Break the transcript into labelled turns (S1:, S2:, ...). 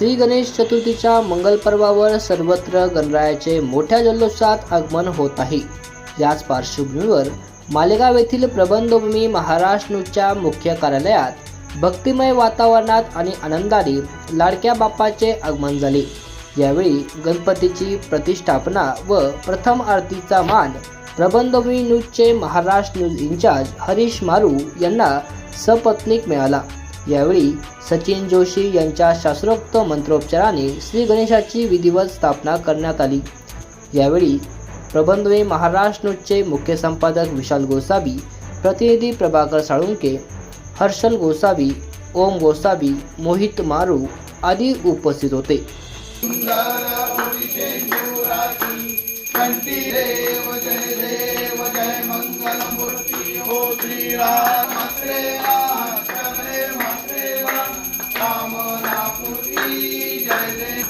S1: श्री गणेश चतुर्थीच्या मंगल पर्वावर सर्वत्र गणरायाचे मोठ्या जल्लोषात आगमन होत आहे. याच पार्श्वभूमीवर मालेगाव येथील प्रबंधभूमी महाराष्ट्रच्या मुख्य कार्यालयात भक्तिमय वातावरणात आणि आनंदाने लाडक्या बाप्पाचे आगमन झाले. यावेळी गणपतीची प्रतिष्ठापना व प्रथम आरतीचा मान प्रबंधभूमी न्यूजचे महाराष्ट्र न्यूज इंचार्ज हरीश मारू यांना सपत्नीक मिळाला. यावेळी सचिन जोशी यांच्या शास्त्रोक्त मंत्रोपचाराने श्री गणेशाची विधिवत स्थापना करण्यात आली. यावेळी प्रबंधवे महाराष्ट्र मुख्य संपादक विशाल गोसावी प्रतिनिधी प्रभाकर साळुंके हर्षल गोसावी ओम गोसावी मोहित मारू आदी उपस्थित होते.